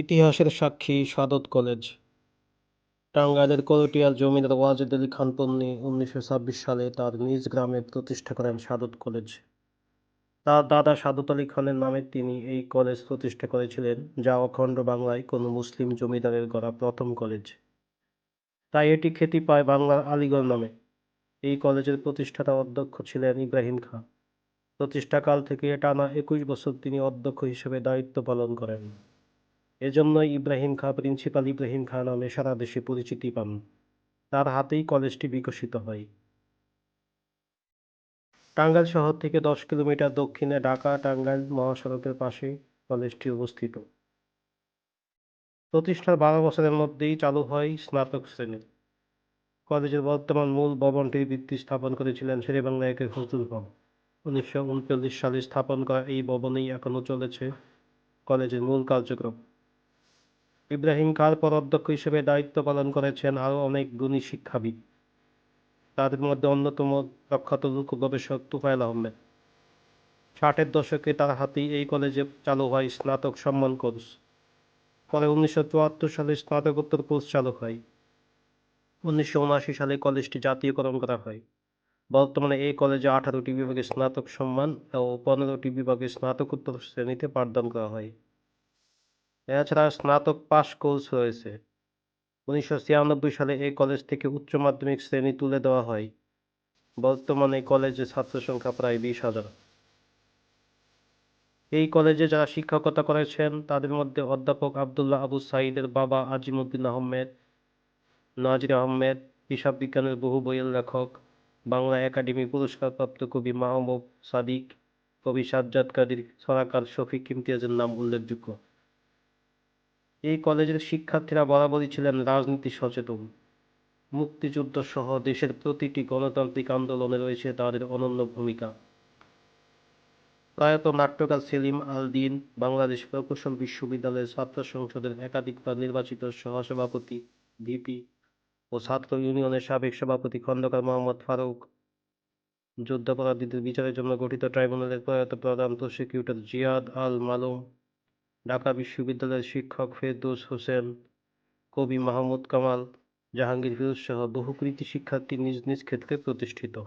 ইতিহাসের সাক্ষী সাদত কলেজ। টাঙ্গাইলের করটিয়ার জমিদার ওয়াজেদ আলী খান পন্নী উনিশশো ছাব্বিশ সালে তার নিজ গ্রামে প্রতিষ্ঠা করেন সাদত কলেজ। তার দাদা সাদত আলী খানের নামে তিনি এই কলেজ প্রতিষ্ঠা করেছিলেন, যা অখণ্ড বাংলায় কোনো মুসলিম জমিদারের গড়া প্রথম কলেজ। তাই এটি খ্যাতি পায় বাংলার আলিগড় নামে। এই কলেজের প্রতিষ্ঠাতা অধ্যক্ষ ছিলেন ইব্রাহিম খাঁ। প্রতিষ্ঠাকাল থেকে টানা একুশ বছর তিনি অধ্যক্ষ হিসেবে দায়িত্ব পালন করেন। এজন্যই ইব্রাহিম খাঁ, প্রিন্সিপাল ইব্রাহিম খাঁ নামে সারা দেশে পরিচিতি পান। তার হাতেই কলেজটি বিকশিত হয়। টাঙ্গাইল শহর থেকে দশ কিলোমিটার দক্ষিণে ঢাকা, টাঙ্গাইল মহাসড়কের পাশে কলেজটি অবস্থিত। প্রতিষ্ঠার বারো বছরের মধ্যেই চালু হয় স্নাতক শ্রেণি। কলেজের বর্তমান মূল ভবনটির ভিত্তি স্থাপন করেছিলেন শেরেবাংলা একের ফজলুল হক। উনিশশো উনচল্লিশ সালে স্থাপন করা এই ভবনেই এখনও চলেছে কলেজের মূল কার্যক্রম। ইব্রাহিম খার পর অধ্যক্ষ হিসেবে দায়িত্ব পালন করেছেন আরও অনেক গুণী শিক্ষাবিদ। তাদের মধ্যে অন্যতম প্রখ্যাত লোক গবেষক তুফাইল আহমেদ। ষাটের দশকে তার হাতেই এই কলেজে চালু হয় স্নাতক সম্মান কোর্স। পরে উনিশশো চুয়াত্তর সালে স্নাতকোত্তর কোর্স চালু হয়। উনিশশো উনআশি সালে কলেজটি জাতীয়করণ করা হয়। বর্তমানে এই কলেজে আঠারোটি বিভাগে স্নাতক সম্মান ও পনেরোটি বিভাগে স্নাতকোত্তর শ্রেণীতে পাঠদান করা হয়। এছাড়া স্নাতক পাশ কোর্স রয়েছে উনিশশো ছিয়ানব্বই সালে এই কলেজ থেকে উচ্চ মাধ্যমিক শ্রেণি তুলে দেওয়া হয়। বর্তমানে কলেজে ছাত্র সংখ্যা প্রায় বিশ হাজার। এই কলেজে যারা শিক্ষকতা করেছেন, তাদের মধ্যে অধ্যাপক আবদুল্লাহ আবু সাইদের বাবা আজিমুদ্দিন আহমেদ, নাজির আহমেদ, হিসাব বিজ্ঞানের বহু বইয়ের লেখক, বাংলা একাডেমি পুরস্কারপ্রাপ্ত কবি মাহবুব সাদিক, কবি সাজ্জাদ কাদির সরাকার শফিক ইমতিয়াজের নাম উল্লেখযোগ্য। এই কলেজের শিক্ষার্থীরা বরাবরই ছিলেন রাজনীতি সচেতন। মুক্তিযুদ্ধ সহ দেশের প্রতিটি গণতান্ত্রিক আন্দোলনে রয়েছে তাদের অনন্য ভূমিকা। প্রয়াত নাট্যকার সেলিম আল দিন বাংলাদেশ প্রকৌশল বিশ্ববিদ্যালয়ের ছাত্র সংসদের একাধিকবার নির্বাচিত সহসভাপতি, ভিপি ও ছাত্র ইউনিয়নের সাবেক সভাপতি খন্দকার মোহাম্মদ ফারুক। যুদ্ধাপরাধীদের বিচারের জন্য গঠিত ট্রাইব্যুনালের প্রয়াত প্রধান প্রসিকিউটর জিয়াদ আল মালুম ঢাকা বিশ্ববিদ্যালয়ের শিক্ষক ফেরদৌস হোসেন, কবি মাহমুদ কামাল, জাহাঙ্গীর ফিরোজ সহ বহু কৃতি শিক্ষার্থী নিজ নিজ ক্ষেত্রে প্রতিষ্ঠিত।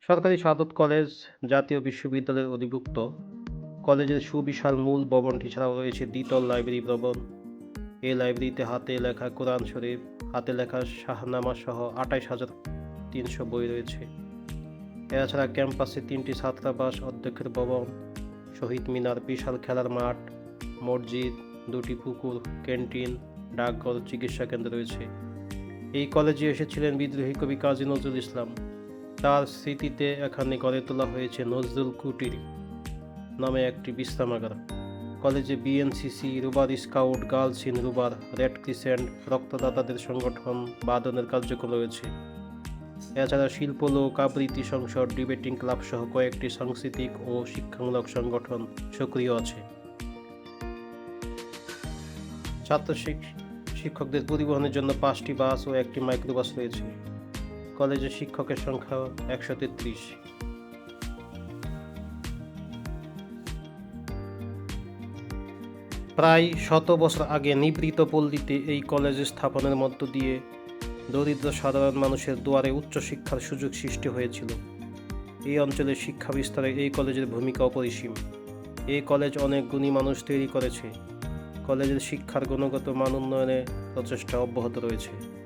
সরকারি সাদত কলেজ জাতীয় বিশ্ববিদ্যালয়ের অধিভুক্ত। কলেজের সুবিশাল মূল ভবনটি ছাড়াও রয়েছে দ্বিতল লাইব্রেরি ভবন। এই লাইব্রেরিতে হাতে লেখা কোরআন শরীফ, হাতে লেখা শাহনামা সহ আঠাইশ হাজার তিনশো বই রয়েছে। এছাড়া ক্যাম্পাসে তিনটি ছাত্রাবাস, অধ্যক্ষের ভবন, শহীদ মিনার, বিশাল খেলার মাঠ, মসজিদ, দুটি পুকুর, ক্যান্টিন, ডাকঘর, চিকিৎসা কেন্দ্র রয়েছে। এই কলেজে এসেছিলেন বিদ্রোহী কবি কাজী নজরুল ইসলাম। তার স্মৃতিতে এখানে গড়ে তোলা হয়েছে নজরুল কুটির নামে একটি বিশ্রামাগার। কলেজে BNCC রুবার scout, girls in রুবার, red crescent, রক্তদাতাদের সংগঠন, বাদনের কার্যক্রম রয়েছে। এছাড়া শিল্পলোক আবৃত্তি, সংসদ, ডিবেটিং ক্লাব সহ কয়েকটি সাংস্কৃতিক ও শিক্ষামূলক সংগঠন সক্রিয় আছে। ছাত্র শিক্ষকদের পরিবহনের জন্য পাঁচটি বাস ও একটি মাইক্রোবাস রয়েছে। কলেজের শিক্ষকের সংখ্যা একশো তেত্রিশ। প্রায় শত বছর আগে নিবৃত পল্লীতে এই কলেজ স্থাপনের মধ্য দিয়ে দরিদ্র সাধারণ মানুষের দুয়ারে উচ্চশিক্ষার সুযোগ সৃষ্টি হয়েছিল। এই অঞ্চলের শিক্ষা বিস্তারে এই কলেজের ভূমিকা অপরিসীম। এই কলেজ অনেক গুণী মানুষ তৈরি করেছে। কলেজের শিক্ষার গুণগত মান উন্নয়নে প্রচেষ্টা অব্যাহত রয়েছে।